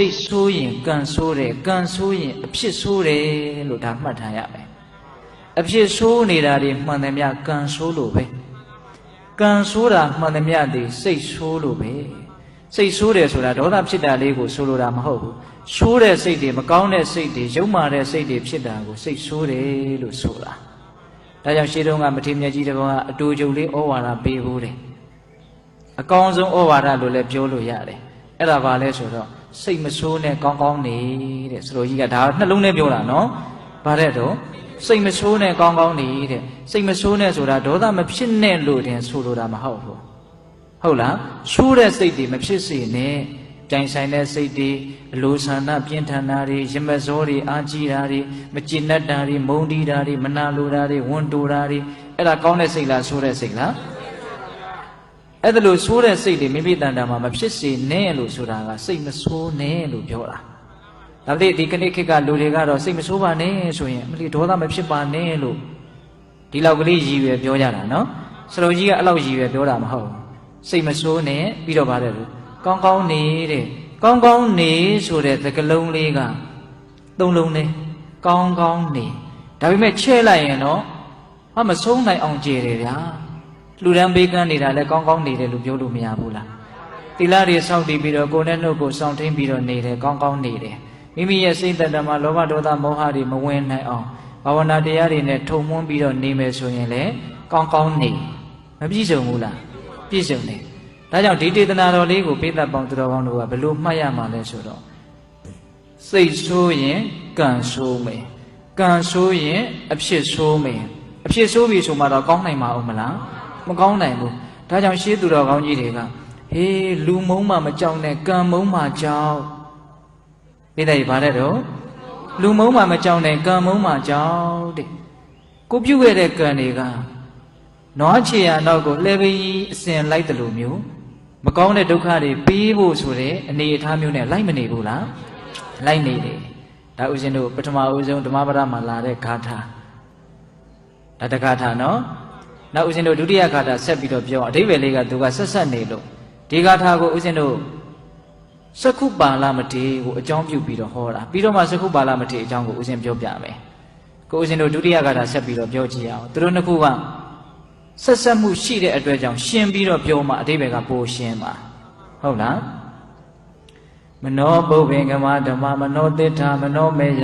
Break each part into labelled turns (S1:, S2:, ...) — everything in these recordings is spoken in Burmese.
S1: စိတ်ဆိုးရင်ကံဆိုးတယ်ကံဆိုးရင်အဖြစ်ဆိုးတယ်လို့ဒါမှတ်ထားရမယ်အဖြစ်ဆိုးနေတာဒီမှန်တယ်မြကံဆိုးလို့ပဲကံဆိုးတာမှန်တယ်မြဒီစိတ်ဆိုးလို့ပဲစိတ်ဆိုးတယ်ဆိုတာဒေါသဖြစ်တာလေးကိုဆိုလိုတာမဟုတ်ဘူးဆိုးတဲ့စိတ်တွေမကောင်းတဲ့စိတ်တွေယုံမာတဲ့စိတ်တွေဖြစ်တာကိုစိတ်ဆိုးတယ်လို့ဆိုတာဒါကြောင့်ရှေးတုန်းကမထေမြတ်ကြီးတကောင်ကအတူတူလေးဩဝါဒပေးဖို့တယ်အကောင်းဆုံးဩဝါဒလို့လည်းပြောလို့ရတယ်အဲ့ဒါဘာလဲဆိုတော့ စိတ်မဆိုးနဲ့ကောင်းကောင်းနေတဲ့ဆိုလိုကြီးကဒါနှလုံးထဲပြောတာနော်ဗါတဲ့တော့စိတ်မဆိုးနဲ့ကောင်းကောင်းနေတဲ့စိတ်မဆိုးနဲ့ဆိုတာဒေါသမဖြစ်နဲ့လို့တင်ဆိုလိုတာမဟုတ်ဘူးဟုတ်လားဆိုးတဲ့စိတ်တွေမဖြစ်စေနဲ့ကြိုင်ဆိုင်တဲ့စိတ်တွေအလိုဆန္ဒပြင်းထန်တာတွေရမစောတွေအာကြီးတာတွေမကျင်တတ်တာတွေမုန်းတီးတာတွေမနာလိုတာတွေဝန်တိုတာတွေအဲ့ဒါကောင်းတဲ့စိတ်လားဆိုးတဲ့စိတ်လား အဲ့ဒါလို့ဆိုးတဲ့စိတ်တွေမိမိတန်တာမှာမဖြစ်စေနဲ့လို့ဆိုတာကစိတ်မဆိုးနဲ့လို့ပြောတာဒါပေမဲ့ဒီကနေ့ခေတ်ကလူတွေကတော့စိတ်မဆိုးပါနဲ့ဆိုရင်အမလီဒေါသမဖြစ်ပါနဲ့လို့ဒီလောက်ကလေးရည်ရွယ်ပြောကြတာနော်စလုံးကြီးကအဲ့လောက်ရည်ရွယ်ပြောတာမဟုတ်ဘူးစိတ်မဆိုးနဲ့ပြီးတော့ပါတယ်လို့ကောင်းကောင်းနေတဲ့ကောင်းကောင်းနေဆိုတဲ့သကလုံးလေးကသုံးလုံးနဲ့ကောင်းကောင်းနေဒါပေမဲ့ချဲ့လိုက်ရင်တော့ဟာမဆုံးနိုင်အောင်ကြည်တယ်ဗျာ လူရန်ဘေးကန်းနေတာလည်းကောင်းကောင်းနေတယ်လို့ပြောလို့မရဘူးလားတိလာတွေစောင့်တည်ပြီးတော့ကိုယ်နဲ့နှုတ်ကိုစောင့်ထိန်ပြီးတော့နေတယ်ကောင်းကောင်းနေတယ်မိမိရဲ့စိတ်သက်တမှာလောဘဒေါသမောဟတွေမဝင်နိုင်အောင်ဘာဝနာတရားတွေနဲ့ထုံမွန်းပြီးတော့နေမယ်ဆိုရင်လည်းကောင်းကောင်းနေမပြည့်စုံဘူးလားပြည့်စုံတယ်ဒါကြောင့်ဒီတေသနာတော်လေးကိုပိသက်ပေါင်းသူတော်ကောင်းတို့ကဘယ်လိုမှတ်ရမှာလဲဆိုတော့စိတ်ဆိုးရင်ကံဆိုးမယ်ကံဆိုးရင်အဖြစ်ဆိုးမယ်အဖြစ်ဆိုးပြီဆိုမှတော့ကောင်းနိုင်မှာဦးမလား မကောင်းနိုင်ဘူးဒါကြောင့်ရှေးသူတော်ကောင်းကြီးတွေကဟေးလူမုံမှမကြောက်နဲ့ကံမုံမှကြောက်ပိသက်ရပါတဲ့တော့လူမုံမှမကြောက်နဲ့ကံမုံမှကြောက်တဲ့ကိုပြုတ်ခဲ့တဲ့ကံတွေကနွားချေရနောက်ကိုလှဲပကြီးအစဉ်လိုက်တယ်လို့မျိုးမကောင်းတဲ့ဒုက္ခတွေပေးဖို့ဆိုတဲ့အနေအထားမျိုးနဲ့လိုက်မနေဘူးလားလိုက်နေတယ်ဒါဥစဉ်တို့ပထမဦးဆုံးဓမ္မပဒမှာလာတဲ့ဂါထာဒါတဂါထာနော် နောက်ဦးဇင်းတို့ဒုတိယဂါထာဆက်ပြီးတော့ပြောအဓိပ္ပာယ်လေးကသူကဆက်ဆက်နေလို့ဒီဂါထာကိုဦးဇင်းတို့စကုပါလမထေကိုအကြောင်းပြုပြီးတော့ဟောတာပြီးတော့မှစကုပါလမထေအကြောင်းကိုဦးဇင်းပြောပြမယ်ကိုဦးဇင်းတို့ဒုတိယဂါထာဆက်ပြီးတော့ပြောကြည့်အောင်သူတို့နှစ်ခုကဆက်ဆက်မှုရှိတဲ့အတွက်ကြောင့်ရှင်းပြီးတော့ပြောမှအဓိပ္ပာယ်ကပိုရှင်းပါဟုတ်လားမနောပုဗ္ဗင်ကမဓမ္မမနောတိဋ္ဌမနောမေယ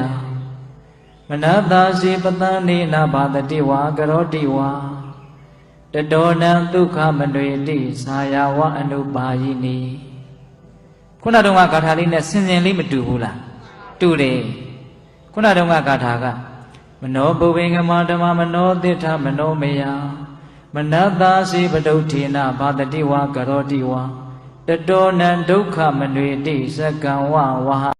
S1: မနတာစီပတန်နေနာဘာတတိဝါကရောတိဝါ တတောနံဒုက္ခမနွေတိသာယဝအနုပါယိနိခုနတုန်းကဂါထာလေးနဲ့ဆင်ဆင်လေးမတူဘူးလားတူတယ်ခုနတုန်းကဂါထာကမနောပုဗ္ဗင်ကမဓမ္မမနောတိဋ္ဌမနောမေယမနတာစီပတုဋ္ဌိနာဘာတတိဝါကရောတိဝါတတောနံဒုက္ခမနွေတိသကံဝဝဟ